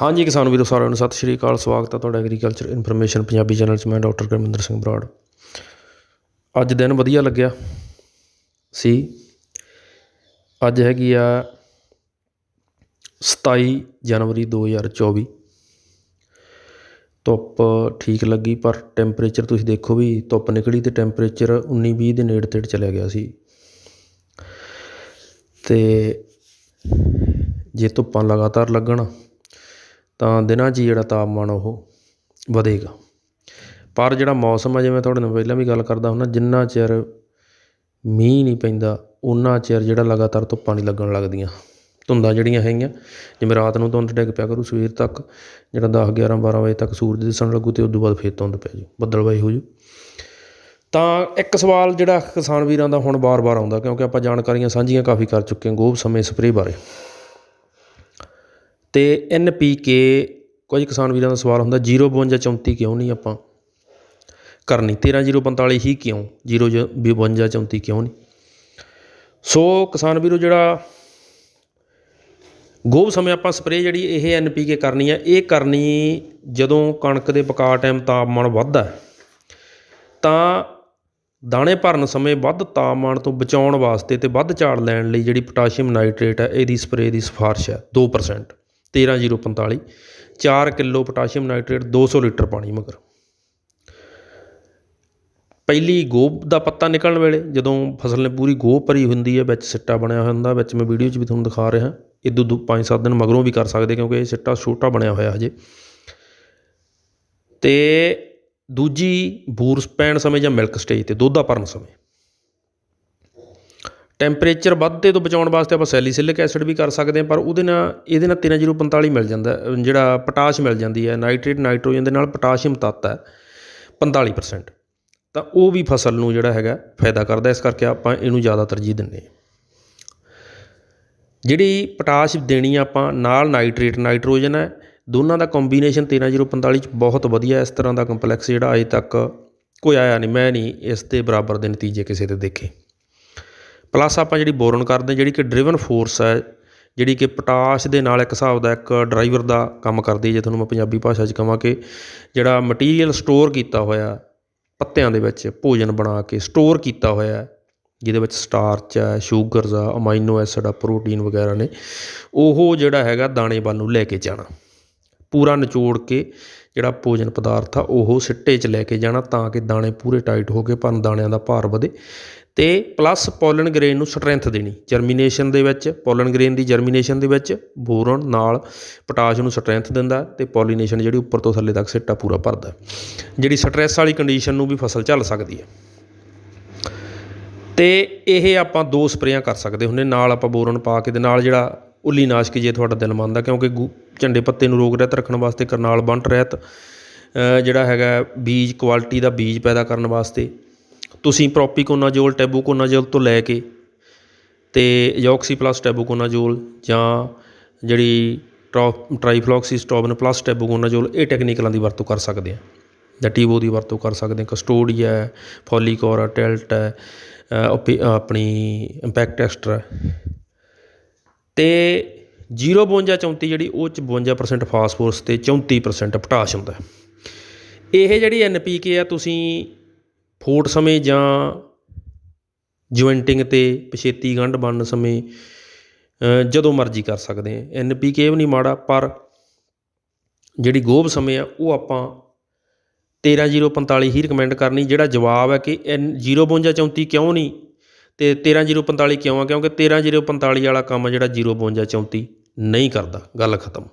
ਹਾਂਜੀ ਕਿਸਾਨ ਵੀਰੋ, ਸਾਰਿਆਂ ਨੂੰ ਸਤਿ ਸ਼੍ਰੀ ਅਕਾਲ, ਸਵਾਗਤ ਹੈ ਤੁਹਾਡਾ ਐਗਰੀਕਲਚਰ ਇਨਫੋਰਮੇਸ਼ਨ ਪੰਜਾਬੀ ਚੈਨਲ 'ਚ, ਮੈਂ ਡਾਕਟਰ ਗੁਰਮਿੰਦਰ ਸਿੰਘ ਬਰਾੜ। ਅੱਜ ਦਿਨ ਵਧੀਆ ਲੱਗਿਆ ਸੀ। ਅੱਜ ਹੈਗੀ ਆ 27 ਜਨਵਰੀ 2024 ਧੁੱਪ ਠੀਕ ਲੱਗੀ, ਪਰ ਟੈਂਪਰੇਚਰ ਤੁਸੀਂ ਦੇਖੋ ਵੀ ਧੁੱਪ ਨਿਕਲੀ ਤੇ ਟੈਂਪਰੇਚਰ 19 20 ਦੇ ਨੇੜੇ ਤੇੜ ਚਲਿਆ ਗਿਆ ਸੀ। ਤੇ ਜੇ ਧੁੱਪਾਂ ਲਗਾਤਾਰ ਲੱਗਣ ਤਾਂ ਦਿਨਾਂ 'ਚ ਹੀ ਜਿਹੜਾ ਤਾਪਮਾਨ ਉਹ ਵਧੇਗਾ। ਪਰ ਜਿਹੜਾ ਮੌਸਮ ਆ ਜਿਵੇਂ ਤੁਹਾਡੇ ਨਾਲ ਪਹਿਲਾਂ ਵੀ ਗੱਲ ਕਰਦਾ ਹੁੰਦਾ, ਜਿੰਨਾ ਚਿਰ ਮੀਂਹ ਨਹੀਂ ਪੈਂਦਾ ਉਨਾ ਚਿਰ ਜਿਹੜਾ ਲਗਾਤਾਰ ਧੁੱਪਾਂ ਨਹੀਂ ਲੱਗਣ ਲੱਗਦੀਆਂ। ਧੁੰਦਾਂ ਜਿਹੜੀਆਂ ਹੈਗੀਆਂ, ਜਿਵੇਂ ਰਾਤ ਨੂੰ ਧੁੰਦ ਡਿੱਗ ਪਿਆ ਕਰੂ, ਸਵੇਰ ਤੱਕ ਜਿਹੜਾ 10 11 12 ਵਜੇ ਤੱਕ ਸੂਰਜ ਦਿਸਣ ਲੱਗੂ ਤੇ ਉਦੋਂ ਬਾਅਦ ਫਿਰ ਧੁੰਦ ਪੈ ਜੂ, ਬੱਦਲਵਾਈ ਹੋ ਜੂ। ਤਾਂ ਇੱਕ ਸਵਾਲ ਜਿਹੜਾ ਕਿਸਾਨ ਵੀਰਾਂ ਦਾ ਹੁਣ ਵਾਰ ਵਾਰ ਆਉਂਦਾ, ਕਿਉਂਕਿ ਆਪਾਂ ਜਾਣਕਾਰੀਆਂ ਸਾਂਝੀਆਂ ਕਾਫੀ ਕਰ ਚੁੱਕੇ ਹਾਂ, ਗੋਭ ਸਮੇਂ ਸਪਰੇਅ ਬਾਰੇ। ਅਤੇ ਐਨ ਪੀ ਕੇ ਕੁਝ ਕਿਸਾਨ ਵੀਰਾਂ ਦਾ ਸਵਾਲ ਹੁੰਦਾ 052 34 ਕਿਉਂ ਨਹੀਂ ਆਪਾਂ ਕਰਨੀ? 13045 ਹੀ ਕਿਉਂ? 052 34 ਕਿਉਂ ਨਹੀਂ? ਸੋ ਕਿਸਾਨ ਵੀਰੋ, ਜਿਹੜਾ ਗੋਭ ਸਮੇਂ ਆਪਾਂ ਸਪਰੇਅ ਜਿਹੜੀ ਇਹ ਐਨ ਪੀ ਕੇ ਕਰਨੀ ਹੈ ਇਹ ਕਰਨੀ ਜਦੋਂ ਕਣਕ ਦੇ ਪਕਾ ਟਾਈਮ ਤਾਪਮਾਨ ਵੱਧਦਾ ਤਾਂ ਦਾਣੇ ਭਰਨ ਸਮੇਂ ਵੱਧ ਤਾਪਮਾਨ ਤੋਂ ਬਚਾਉਣ ਵਾਸਤੇ ਤੇ ਵੱਧ ਝਾੜ ਲੈਣ ਲਈ ਜਿਹੜੀ ਪੋਟਾਸ਼ੀਅਮ ਨਾਈਟ੍ਰੇਟ ਹੈ, ਇਹਦੀ ਸਪਰੇਅ ਦੀ ਸਿਫਾਰਿਸ਼ ਹੈ 2% 13045 4 ਕਿਲੋ ਪੋਟਾਸ਼ੀਅਮ ਨਾਈਟ੍ਰੇਟ 200 ਲੀਟਰ ਪਾਣੀ ਮਗਰ। ਪਹਿਲੀ ਗੋਭ ਦਾ ਪੱਤਾ ਨਿਕਲਣ ਵੇਲੇ ਜਦੋਂ ਫਸਲ ਨੇ ਪੂਰੀ ਗੋਭ ਭਰੀ ਹੁੰਦੀ ਹੈ, ਵਿੱਚ ਸਿੱਟਾ ਬਣਿਆ ਹੋਇਆ ਹੁੰਦਾ, ਵਿੱਚ ਮੈਂ ਵੀਡੀਓ 'ਚ ਵੀ ਤੁਹਾਨੂੰ ਦਿਖਾ ਰਿਹਾ ਇਦੋਂ ਦੋ 5-7 ਦਿਨ ਮਗਰੋਂ ਵੀ ਕਰ ਸਕਦੇ ਕਿਉਂਕਿ ਇਹ ਸਿੱਟਾ ਛੋਟਾ ਬਣਿਆ ਹੋਇਆ ਹਜੇ। ਤੇ ਦੂਜੀ ਬੂਰ ਪੈਣ ਸਮੇਂ ਜਾਂ ਮਿਲਕ ਸਟੇਜ ਤੇ ਦੁੱਧ ਦੁੱਧਾ ਭਰਨ ਸਮੇਂ। ਟੈਂਪਰੇਚਰ ਵੱਧਦੇ ਤੋਂ ਬਚਾਉਣ ਵਾਸਤੇ ਆਪਾਂ ਸੈਲੀਸਿਲਿਕ ਐਸਿਡ ਵੀ ਕਰ ਸਕਦੇ ਹਾਂ, ਪਰ ਉਹਦੇ ਨਾਲ, ਇਹਦੇ ਨਾਲ 3045 ਮਿਲ ਜਾਂਦਾ ਜਿਹੜਾ ਪੋਟਾਸ਼ ਮਿਲ ਜਾਂਦੀ ਹੈ, ਨਾਈਟ੍ਰੇਟ ਨਾਈਟ੍ਰੋਜਨ ਦੇ ਨਾਲ ਪੋਟਾਸ਼ੀਅਮ ਤੱਤ ਹੈ 45% ਤਾਂ ਉਹ ਵੀ ਫਸਲ ਨੂੰ ਜਿਹੜਾ ਹੈਗਾ ਫਾਇਦਾ ਕਰਦਾ ਇਸ ਕਰਕੇ ਆਪਾਂ ਇਹਨੂੰ ਜ਼ਿਆਦਾ ਤਰਜੀਹ ਦਿੰਦੇ ਹਾਂ। ਜਿਹੜੀ ਪੋਟਾਸ਼ ਦੇਣੀ ਆਪਾਂ ਨਾਲ ਨਾਈਟ੍ਰੇਟ ਨਾਈਟ੍ਰੋਜਨ ਹੈ, ਦੋਨਾਂ ਦਾ ਕੰਬੀਨੇਸ਼ਨ 13045 ਚ ਬਹੁਤ ਵਧੀਆ ਇਸ ਤਰ੍ਹਾਂ ਦਾ ਕੰਪਲੈਕਸ ਜਿਹੜਾ ਅਜੇ ਤੱਕ ਕੋਈ ਆਇਆ ਨਹੀਂ, ਮੈਂ ਨਹੀਂ ਇਸ ਦੇ ਬਰਾਬਰ ਦੇ ਨਤੀਜੇ ਕਿਸੇ ਦੇ ਦੇਖੇ। ਪਲੱਸ ਆਪਾਂ ਜਿਹੜੀ ਬੋਰਨ ਕਰਦੇ ਜਿਹੜੀ ਕਿ ਡਰਿਵਨ ਫੋਰਸ ਹੈ, ਜਿਹੜੀ ਕਿ ਪੋਟਾਸ਼ ਦੇ ਨਾਲ ਇੱਕ ਹਿਸਾਬ ਦਾ ਇੱਕ ਡਰਾਈਵਰ ਦਾ ਕੰਮ ਕਰਦੀ ਜੇ ਤੁਹਾਨੂੰ ਮੈਂ ਪੰਜਾਬੀ ਭਾਸ਼ਾ 'ਚ ਕਹਾਂ ਕਿ ਜਿਹੜਾ ਮਟੀਰੀਅਲ ਸਟੋਰ ਕੀਤਾ ਹੋਇਆ, ਪੱਤਿਆਂ ਦੇ ਵਿੱਚ ਭੋਜਨ ਬਣਾ ਕੇ ਸਟੋਰ ਕੀਤਾ ਹੋਇਆ ਜਿਹਦੇ ਵਿੱਚ ਸਟਾਰਚ ਹੈ ਸ਼ੂਗਰਸ ਆ ਅਮਾਈਨੋ ਐਸਿਡ ਆ ਪ੍ਰੋਟੀਨ ਵਗੈਰਾ ਨੇ, ਉਹ ਜਿਹੜਾ ਹੈਗਾ ਦਾਣੇ ਵੱਲ ਨੂੰ ਲੈ ਕੇ ਜਾਣਾ। ਪੂਰਾ ਨਿਚੋੜ ਕੇ ਜਿਹੜਾ ਭੋਜਨ ਪਦਾਰਥ ਆ, ਉਹ ਸਿੱਟੇ 'ਚ ਲੈ ਕੇ ਜਾਣਾ ਤਾਂ ਕਿ ਦਾਣੇ ਪੂਰੇ ਟਾਈਟ ਹੋ ਕੇ ਪਰ ਦਾਣਿਆਂ ਦਾ ਭਾਰ ਵਧੇ। ਅਤੇ ਪਲੱਸ ਪੋਲਨ ਗ੍ਰੇਨ ਨੂੰ ਸਟਰੈਂਥ ਦੇਣੀ। ਜਰਮੀਨੇਸ਼ਨ ਦੇ ਵਿੱਚ ਪੋਲਨ ਗ੍ਰੇਨ ਦੀ ਜਰਮੀਨੇਸ਼ਨ ਦੇ ਵਿੱਚ ਬੋਰਨ ਨਾਲ ਪੋਟਾਸ਼ ਨੂੰ ਸਟਰੈਂਥ ਦਿੰਦਾ ਅਤੇ ਪੋਲੀਨੇਸ਼ਨ ਜਿਹੜੀ ਉੱਪਰ ਤੋਂ ਥੱਲੇ ਤੱਕ ਸਿੱਟਾ ਪੂਰਾ ਭਰਦਾ ਜਿਹੜੀ ਸਟ੍ਰੈਸ ਵਾਲੀ ਕੰਡੀਸ਼ਨ ਨੂੰ ਵੀ ਫਸਲ ਝੱਲ ਸਕਦੀ ਹੈ। ਤੇ ਇਹ ਆਪਾਂ ਦੋ ਸਪਰੇਆਂ ਕਰ ਸਕਦੇ ਹੁੰਦੇ। ਨਾਲ ਆਪਾਂ ਬੋਰਨ ਪਾ ਕੇ ਦੇ ਨਾਲ ਜਿਹੜਾ ਉੱਲੀ ਨਾਸ਼ਕ ਜੇ ਤੁਹਾਡਾ ਦਿਲ ਮੰਨਦਾ ਕਿਉਂਕਿ ਗੁ- ਝੰਡੇ ਪੱਤੇ ਨੂੰ ਰੋਗ ਰਹਿਤ ਰੱਖਣ ਵਾਸਤੇ ਕਰਨਾਲ ਬੰਟ ਰਹਿਤ ਜਿਹੜਾ ਹੈਗਾ ਬੀਜ ਕੁਆਲਿਟੀ ਦਾ ਬੀਜ ਪੈਦਾ ਕਰਨ ਵਾਸਤੇ ਤੁਸੀਂ ਪ੍ਰੋਪੀਕੋਨਾਜੋਲ ਟੈਬੂਕੋਨਾਜੋਲ ਤੋਂ ਲੈ ਕੇ ਅਤੇ ਯੋਕਸੀ ਪਲੱਸ ਟੈਬੂਕੋਨਾਜੋਲ ਜਾਂ ਜਿਹੜੀ ਟ੍ਰੋ ਟ੍ਰਾਈਫਲੋਕਸੀਸਟੋਬਨ ਪਲੱਸ ਟੈਬੂਕੋਨਾਜੋਲ ਇਹ ਟੈਕਨੀਕਲਾਂ ਦੀ ਵਰਤੋਂ ਕਰ ਸਕਦੇ ਹਾਂ ਜਾਂ ਟੀਬੋ ਦੀ ਵਰਤੋਂ ਕਰ ਸਕਦੇ ਆ। ਕਸਟੋਡੀਆ ਹੈ, ਫੋਲੀਕੋਰ ਹੈ, ਟੈਲਟ ਹੈ ਓਪੀ- ਆਪਣੀ ਇੰਪੈਕਟ ਐਕਸਟਰਾ ਤੇ 052 34 ਜਿਹੜੀ, ਉਹ ਚ 52% ਫਾਸਫੋਰਸ ਤੇ 34% ਪੋਟਾਸ਼ ਹੁੰਦਾ। ਇਹ ਜਿਹੜੀ ਐਨਪੀਕੇ ਆ, ਤੁਸੀਂ ਫੋਟ ਸਮੇਂ ਜਾਂ ਜੁਆਇੰਟਿੰਗ ਤੇ ਪਛੇਤੀ ਗੰਢ ਬਣਨ ਸਮੇਂ ਜਦੋਂ ਮਰਜ਼ੀ ਕਰ ਸਕਦੇ ਹਾਂ। ਐੱਨ ਪੀ ਕੇ ਵੀ ਨਹੀਂ ਮਾੜਾ, ਪਰ ਜਿਹੜੀ ਗੋਭ ਸਮੇਂ ਆ, ਉਹ ਆਪਾਂ 13045 ਹੀ ਰਿਕਮੈਂਡ ਕਰਨੀ, ਜਿਹੜਾ ਜਵਾਬ ਹੈ ਕਿ ਐਨ 052 34 ਕਿਉਂ ਨਹੀਂ? ਅਤੇ ਤੇਰ੍ਹਾਂ ਜ਼ੀਰੋ ਪੰਤਾਲੀ ਕਿਉਂ ਆ? ਕਿਉਂਕਿ 13045 ਵਾਲਾ ਕੰਮ ਜਿਹੜਾ 052 34 ਨਹੀਂ ਕਰਦਾ। ਗੱਲ ਖਤਮ।